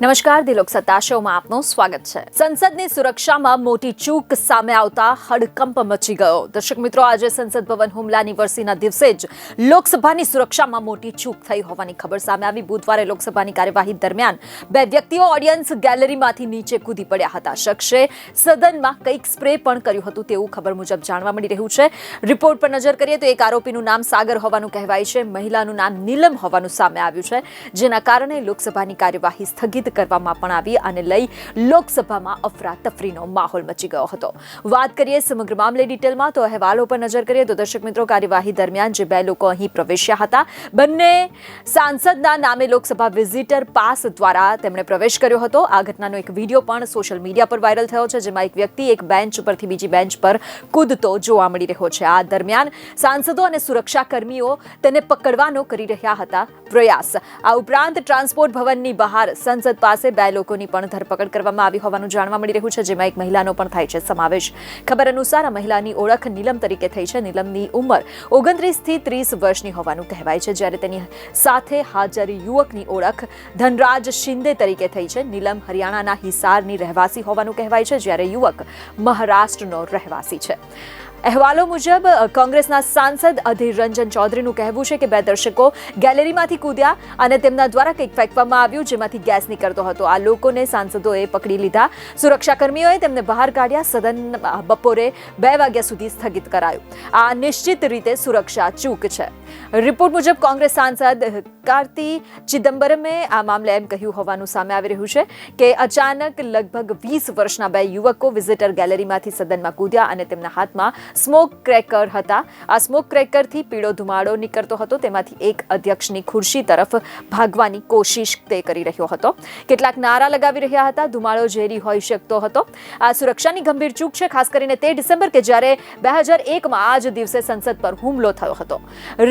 નમસ્કાર, દિલોક સત્તા શોમાં આપનું સ્વાગત છે. સંસદની સુરક્ષામાં મોટી ચૂક સામે આવતા હડકંપ મચી ગયો. દર્શક મિત્રો, આજે સંસદ ભવન હુમલાની વર્ષીના દિવસે જ લોકસભાની સુરક્ષામાં મોટી ચૂક થઈ હોવાની ખબર સામે આવી. બુધવારે લોકસભાની કાર્યવાહી દરમિયાન બે વ્યક્તિઓ ઓડિયન્સ ગેલેરીમાંથી નીચે કૂદી પડ્યા હતા. શખ્સે સદનમાં કંઈક સ્પ્રે પણ કર્યું હતું તેવું ખબર મુજબ જાણવા મળી રહ્યું છે. રિપોર્ટ પર નજર કરીએ તો એક આરોપીનું નામ સાગર હોવાનું કહેવાય છે. મહિલાનું નામ નીલમ હોવાનું સામે આવ્યું છે, જેના કારણે લોકસભાની કાર્યવાહી સ્થગિત કરવામાં પણ આવી અને લઈ લોકસભામાં અફરાતફરીનો માહોલ મચી ગયો હતો. વાત કરીએ સમગ્ર મામલે ડિટેલમાં, તો અહેવાલો પર નજર કરીએ તો દર્શક મિત્રો, કાર્યવાહી દરમિયાન જે બે લોકો અહીં પ્રવેશ્યા હતા, બંને સાંસદના નામે લોકસભા વિઝિટર પાસ દ્વારા તેમણે પ્રવેશ કર્યો હતો. આ ઘટનાનો એક વીડિયો પણ સોશિયલ મીડિયા પર વાયરલ થયો છે, જેમાં એક વ્યક્તિ એક બેન્ચ પરથી બીજી બેન્ચ પર કૂદતો જોવા મળી રહ્યો છે. આ દરમિયાન સાંસદો અને સુરક્ષા કર્મીઓ તેને પકડવાનો કરી રહ્યા હતા પ્રયાસ. આ ઉપરાંત ટ્રાન્સપોર્ટ ભવનની બહાર સંસદ પાસે બે લોકોની પણ ધરપકડ કરવામાં આવી હોવાનું જાણવા મળી રહ્યું છે, જેમાં એક મહિલાનો પણ થાય છે સમાવેશ. ખબર અનુસાર આ મહિલાની ઓળખ નીલમ તરીકે થઈ છે. નીલમની ઉંમર ઓગણત્રીસથી ત્રીસ વર્ષની હોવાનું કહેવાય છે, જ્યારે તેની સાથે હાજર યુવકની ઓળખ ધનરાજ શિંદે તરીકે થઈ છે. નીલમ હરિયાણાના હિસારની રહેવાસી હોવાનું કહેવાય છે, જ્યારે યુવક મહારાષ્ટ્રનો રહેવાસી છે. અહેવાલો મુજબ, કોંગ્રેસના સાંસદ અધીર રંજન ચૌધરીનું કહેવું છે કે બે દર્શકો ગેલેરીમાંથી કૂદ્યા અને તેમના દ્વારા કંઈક ફેંકવામાં આવ્યું, જેમાંથી ગેસ નીકળતો હતો. આ લોકોને સાંસદોએ પકડી લીધા. સુરક્ષાકર્મીઓએ તેમને બહાર કાઢ્યા. સદન બપોરે બે વાગ્યા સુધી સ્થગિત કરાયું. આ નિશ્ચિત રીતે સુરક્ષા ચૂક છે. રિપોર્ટ મુજબ કોંગ્રેસ સાંસદ કાર્તિ ચિદમ્બરમે આ મામલે એમ કહ્યું હોવાનું સામે આવી રહ્યું છે કે અચાનક લગભગ વીસ વર્ષના બે યુવકો વિઝિટર ગેલેરીમાંથી સદનમાં કૂદ્યા અને તેમના હાથમાં સ્મોક ક્રેકર હતા. આ સ્મોક ક્રેકરથી પીળો ધુમાડો નીકળતો હતો. તેમાંથી એક અધ્યક્ષની ખુરશી તરફ ભાગવાની કોશિશ તે કરી રહ્યો હતો. કેટલાક નારા લગાવી રહ્યા હતા. ધુમાડો ઝેરી હોઈ શકતો હતો. આ સુરક્ષાની ગંભીર ચૂક છે, ખાસ કરીને તે ડિસેમ્બર કે જ્યારે બે હજાર એકમાં આ જ દિવસે સંસદ પર હુમલો થયો હતો.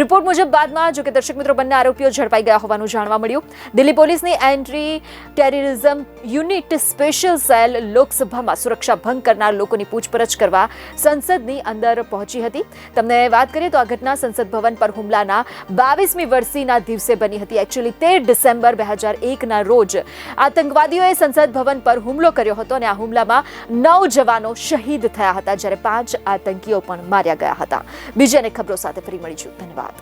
રિપોર્ટ મુજબ બાદમાં જો કે દર્શક મિત્રો, બંને આરોપીઓ ઝડપાઈ ગયા હોવાનું જાણવા મળ્યું. દિલ્હી પોલીસની anti terrorism unit special cell લોકસભામાં સુરક્ષા ભંગ કરનાર લોકોની પૂછપરછ કરવા સંસદની અંદર પહોંચી હતી. તમને વાત કરીએ તો આ ઘટના સંસદ ભવન પર હુમલાના બાવીસમી વર્ષીના દિવસે બની હતી. એકચ્યુઅલી તેર ડિસેમ્બર બે હજાર એકના રોજ આતંકવાદીઓએ સંસદ ભવન પર હુમલો કર્યો હતો અને આ હુમલામાં નવ જવાનો શહીદ થયા હતા, જ્યારે પાંચ આતંકીઓ પણ માર્યા ગયા હતા. બીજી અનેક ખબરો સાથે ફરી મળીશું. ધન્યવાદ.